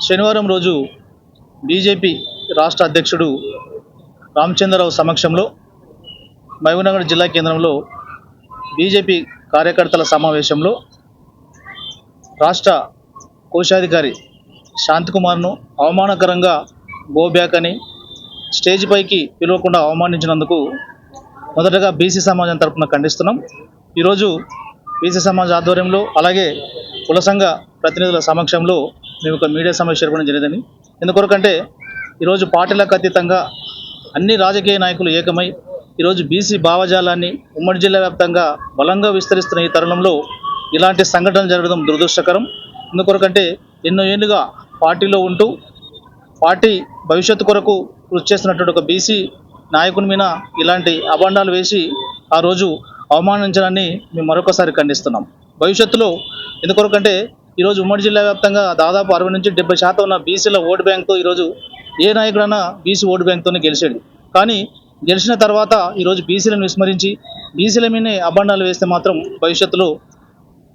శనివారం రోజు బీజేపీ రాష్ట్ర అధ్యక్షుడు రామచంద్రరావు సమక్షంలో మహబూబ్నగర్ జిల్లా కేంద్రంలో బీజేపీ కార్యకర్తల సమావేశంలో రాష్ట్ర కోశాధికారి శాంతికుమార్ను అవమానకరంగా గో బ్యాక్ అని స్టేజ్ పైకి పిలవకుండా అవమానించినందుకు మొదటగా బీసీ సమాజం తరపున ఖండిస్తున్నాం. ఈరోజు బీసీ సమాజ ఆధ్వర్యంలో అలాగే కుల సంఘ ప్రతినిధుల సమక్షంలో మేము ఒక మీడియా సమావేశం ఏర్పడడం జరిగిందని. ఎందుకొరకంటే ఈరోజు పార్టీలకు అతీతంగా అన్ని రాజకీయ నాయకులు ఏకమై ఈరోజు బీసీ భావజాలాన్ని ఉమ్మడి జిల్లా వ్యాప్తంగా బలంగా విస్తరిస్తున్న ఈ తరుణంలో ఇలాంటి సంఘటనలు జరగడం దురదృష్టకరం. ఎందుకొరకంటే ఎన్నో ఏళ్ళుగా పార్టీలో ఉంటూ పార్టీ భవిష్యత్తు కొరకు కృషి చేస్తున్నటువంటి ఒక బీసీ నాయకుని మీద ఇలాంటి అభండాలు వేసి ఆ రోజు అవమానించడాన్ని మేము మరొకసారి ఖండిస్తున్నాం. భవిష్యత్తులో ఎందుకొరకంటే ఈరోజు ఉమ్మడి జిల్లా వ్యాప్తంగా దాదాపు అరవై నుంచి డెబ్బై శాతం ఉన్న బీసీల ఓటు బ్యాంక్తో ఈరోజు ఏ నాయకుడైనా బీసీ ఓటు బ్యాంక్తోనే గెలిచాడు. కానీ గెలిచిన తర్వాత ఈరోజు బీసీలను విస్మరించి బీసీల మీదనే అభండాలు వేస్తే మాత్రం భవిష్యత్తులో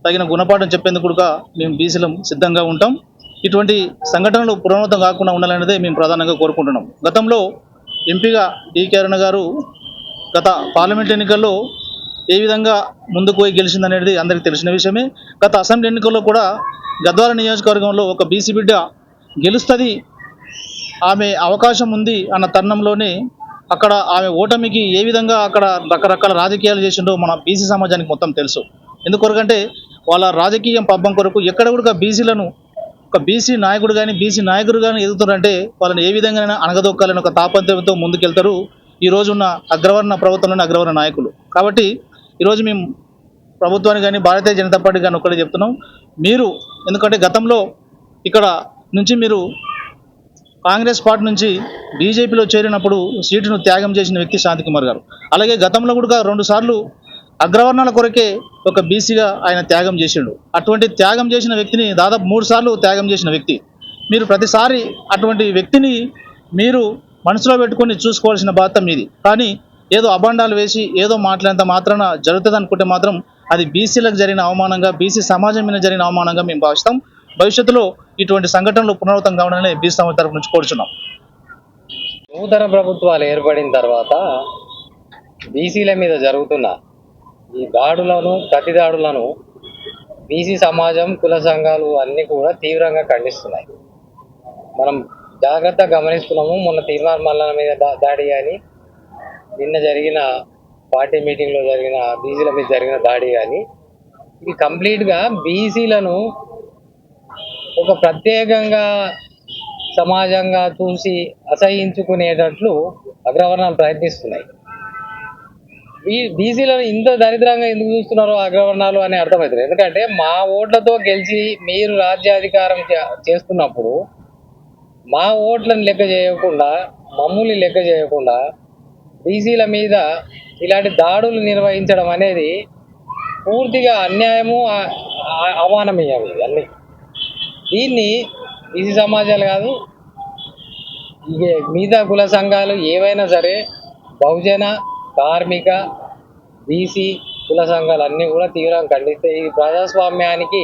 తగిన గుణపాఠం చెప్పేందుకు కూడా మేము బీసీలం సిద్ధంగా ఉంటాం. ఇటువంటి సంఘటనలు పునరావృతం కాకుండా ఉండాలనేదే మేము ప్రధానంగా కోరుకుంటున్నాం. గతంలో ఎంపీగా డికే అరుణ గారు గత పార్లమెంట్ ఎన్నికల్లో ఏ విధంగా ముందుకు పోయి గెలిచిందనేది అందరికీ తెలిసిన విషయమే. గత అసెంబ్లీ ఎన్నికల్లో కూడా గద్వాల నియోజకవర్గంలో ఒక బీసీ బిడ్డ గెలుస్తుంది ఆమె అవకాశం ఉంది అన్న తరుణంలోనే అక్కడ ఆమె ఓటమికి ఏ విధంగా అక్కడ రకరకాల రాజకీయాలు చేసిండో మన బీసీ సమాజానికి మొత్తం తెలుసు. ఎందుకొరకంటే వాళ్ళ రాజకీయం పబ్బం కొరకు ఎక్కడ కూడా బీసీలను ఒక బీసీ నాయకుడు కానీ బీసీ నాయకుడు కానీ ఎదుగుతున్నారంటే వాళ్ళని ఏ విధంగా అణగదొక్కాలని ఒక తాపత్రయంతో ముందుకెళ్తారు. ఈ రోజు ఉన్న అగ్రవర్ణ ప్రభుత్వంలోని అగ్రవర్ణ నాయకులు. కాబట్టి ఈరోజు మేము ప్రభుత్వానికి కానీ భారతీయ జనతా పార్టీ కానీ ఒక్కటే చెప్తున్నాం. మీరు ఎందుకంటే గతంలో ఇక్కడ నుంచి మీరు కాంగ్రెస్ పార్టీ నుంచి బీజేపీలో చేరినప్పుడు సీటును త్యాగం చేసిన వ్యక్తి శాంతికుమార్ గారు. అలాగే గతంలో కూడా రెండు సార్లు అగ్రవర్ణాల కొరకే ఒక బీసీగా ఆయన త్యాగం చేసిండు. అటువంటి త్యాగం చేసిన వ్యక్తిని దాదాపు మూడు సార్లు త్యాగం చేసిన వ్యక్తి. మీరు ప్రతిసారి అటువంటి వ్యక్తిని మీరు మనసులో పెట్టుకొని చూసుకోవాల్సిన బాధ్యత మీది. కానీ ఏదో అభాండాలు వేసి ఏదో మాట్లాడేంత మాత్రాన జరుగుతుంది అనుకుంటే మాత్రం అది బీసీలకు జరిగిన అవమానంగా బీసీ సమాజం మీద జరిగిన అవమానంగా మేము భావిస్తాం. భవిష్యత్తులో ఇటువంటి సంఘటనలు పునరావృతం కావాలని బీసీ సమాజం తరఫు నుంచి కోరుచున్నాం. నూతన ప్రభుత్వాలు ఏర్పడిన తర్వాత బీసీల మీద జరుగుతున్న ఈ దాడులను ప్రతి దాడులను బీసీ సమాజం కుల సంఘాలు అన్నీ కూడా తీవ్రంగా ఖండిస్తున్నాయి. మనం జాగ్రత్తగా గమనిస్తున్నాము మొన్న తీర్మాన మల్లన మీద దాడి కానీ నిన్న జరిగిన పార్టీ మీటింగ్లో జరిగిన బీసీల మీద జరిగిన దాడి కానీ ఇది కంప్లీట్గా బీసీలను ఒక ప్రత్యేకంగా సమాజంగా చూసి అసహించుకునేటట్లు అగ్రవర్ణాలు ప్రయత్నిస్తున్నాయి. బీసీలను ఇంత దరిద్రంగా ఎందుకు చూస్తున్నారో అగ్రవర్ణాలు అని అర్థమవుతుంది. ఎందుకంటే మా ఓట్లతో గెలిచి మీరు రాజ్యాధికారం చే- చేస్తున్నప్పుడు మా ఓట్లను లెక్క చేయకుండా మమ్మల్ని లెక్క చేయకుండా బీసీల మీద ఇలాంటి దాడులు నిర్వహించడం అనేది పూర్తిగా అన్యాయము ఆ- ఇవన్నీ ఇది అన్ని దీన్ని బీసీ సమాజాలు కాదు ఇక మిగతా కుల సంఘాలు ఏవైనా సరే బహుజన కార్మిక బీసీ కుల సంఘాలు అన్నీ కూడా తీవ్రంగా ఖండిస్తాయి ఈ ప్రజాస్వామ్యానికి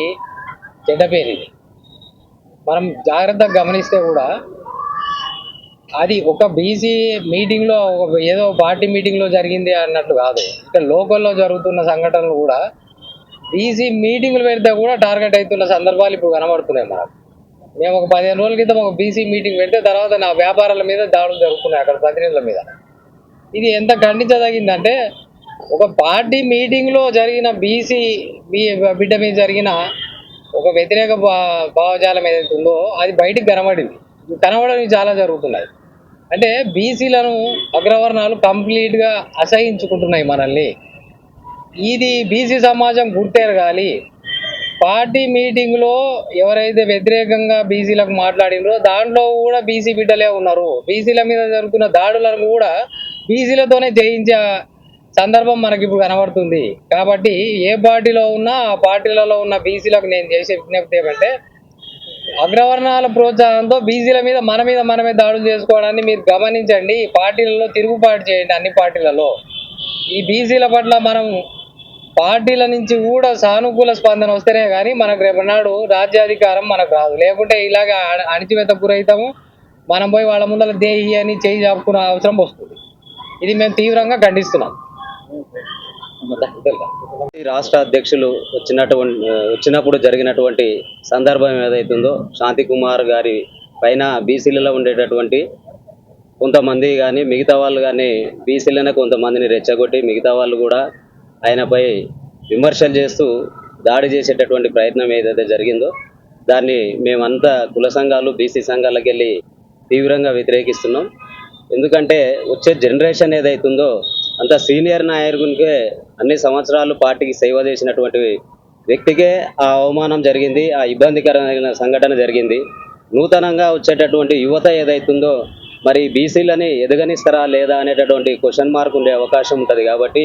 చెడ్డ పేరు ఇది. మనం జాగ్రత్తగా గమనిస్తే కూడా అది ఒక బీసీ మీటింగ్లో ఒక ఏదో పార్టీ మీటింగ్లో జరిగింది అన్నట్టు కాదు. ఇక్కడ లోకల్లో జరుగుతున్న సంఘటనలు కూడా బీసీ మీటింగ్లు పెడితే కూడా టార్గెట్ అవుతున్న సందర్భాలు ఇప్పుడు కనబడుతున్నాయి మనకు. మేము ఒక పదిహేను రోజుల క్రితం ఒక బీసీ మీటింగ్ పెడితే తర్వాత నా వ్యాపారాల మీద దాడులు జరుగుతున్నాయి అక్కడ ప్రతినిధుల మీద. ఇది ఎంత ఖండించదగిందంటే ఒక పార్టీ మీటింగ్లో జరిగిన బీసీ బీ బిడ్డ మీద జరిగిన ఒక వ్యతిరేక భావజాలం ఏదైతే ఉందో అది బయటికి కనబడింది. కనబడడం చాలా జరుగుతున్నాయి. అంటే బీసీలను అగ్రవర్ణాలు కంప్లీట్గా అసహించుకుంటున్నాయి మనల్ని. ఇది బీసీ సమాజం గుర్తెరగాలి. పార్టీ మీటింగ్లో ఎవరైతే వ్యతిరేకంగా బీసీలకు మాట్లాడినరో దాంట్లో కూడా బీసీ బిడ్డలే ఉన్నారు. బీసీల మీద జరుగుతున్న దాడులను కూడా బీసీలతోనే జయించే సందర్భం మనకి ఇప్పుడు కనబడుతుంది. కాబట్టి ఏ పార్టీలో ఉన్నా ఆ పార్టీలలో ఉన్న బీసీలకు నేను చేసే విజ్ఞప్తి ఏమంటే అగ్రవర్ణాల ప్రోత్సాహంతో బీసీల మీద మన మీద మనమే దాడులు చేసుకోవడాన్ని మీరు గమనించండి. పార్టీలలో తిరుగుబాటు చేయండి అన్ని పార్టీలలో. ఈ బీసీల పట్ల మనం పార్టీల నుంచి కూడా సానుకూల స్పందన వస్తేనే కానీ మనకు రేపు నాడు రాజ్యాధికారం మనకు రాదు. లేకుంటే ఇలాగ అణిచివేత గురవుతాము. మనం పోయి వాళ్ళ ముందర దేహి అని చేయి చాపుకునే అవసరం వస్తుంది. ఇది మేము తీవ్రంగా ఖండిస్తున్నాం. రాష్ట్ర అధ్యక్షులు వచ్చినటువంటి వచ్చినప్పుడు జరిగినటువంటి సందర్భం ఏదైతుందో శాంతి కుమార్ గారి పైన బీసీలలో ఉండేటటువంటి కొంతమంది కానీ మిగతా వాళ్ళు కానీ బీసీలనే కొంతమందిని రెచ్చగొట్టి మిగతా వాళ్ళు కూడా ఆయనపై విమర్శలు చేస్తూ దాడి చేసేటటువంటి ప్రయత్నం ఏదైతే జరిగిందో దాన్ని మేమంతా కుల సంఘాలు బీసీ సంఘాలకు వెళ్ళి తీవ్రంగా వ్యతిరేకిస్తున్నాం. ఎందుకంటే వచ్చే జనరేషన్ ఏదైతుందో అంత సీనియర్ నాయకునికే అన్ని సంవత్సరాలు పార్టీకి సేవ చేసినటువంటి వ్యక్తికే ఆ అవమానం జరిగింది ఆ ఇబ్బందికరమైన సంఘటన జరిగింది. నూతనంగా వచ్చేటటువంటి యువత ఏదైతుందో మరి బీసీలని ఎదగనిస్తారా లేదా అనేటటువంటి క్వశ్చన్ మార్క్ ఉండే అవకాశం ఉంటుంది కాబట్టి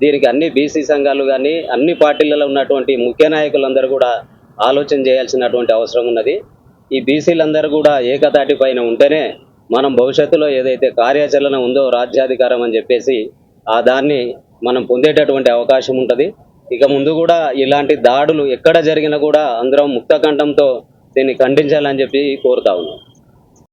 దీనికి అన్ని బీసీ సంఘాలు కానీ అన్ని పార్టీలలో ఉన్నటువంటి ముఖ్య నాయకులందరూ కూడా ఆలోచన చేయాల్సినటువంటి అవసరం ఉన్నది. ఈ బీసీలందరూ కూడా ఏకతాటి పైన ఉంటేనే మనం భవిష్యత్తులో ఏదైతే కార్యాచరణ ఉందో రాజ్యాధికారం అని చెప్పేసి ఆ దాన్ని మనం పొందేటటువంటి అవకాశం ఉంటుంది. ఇక ముందు కూడా ఇలాంటి దాడులు ఎక్కడ జరిగినా కూడా అందరం ముక్త కంఠంతో దీన్ని ఖండించాలని చెప్పి కోరుతా ఉన్నాం.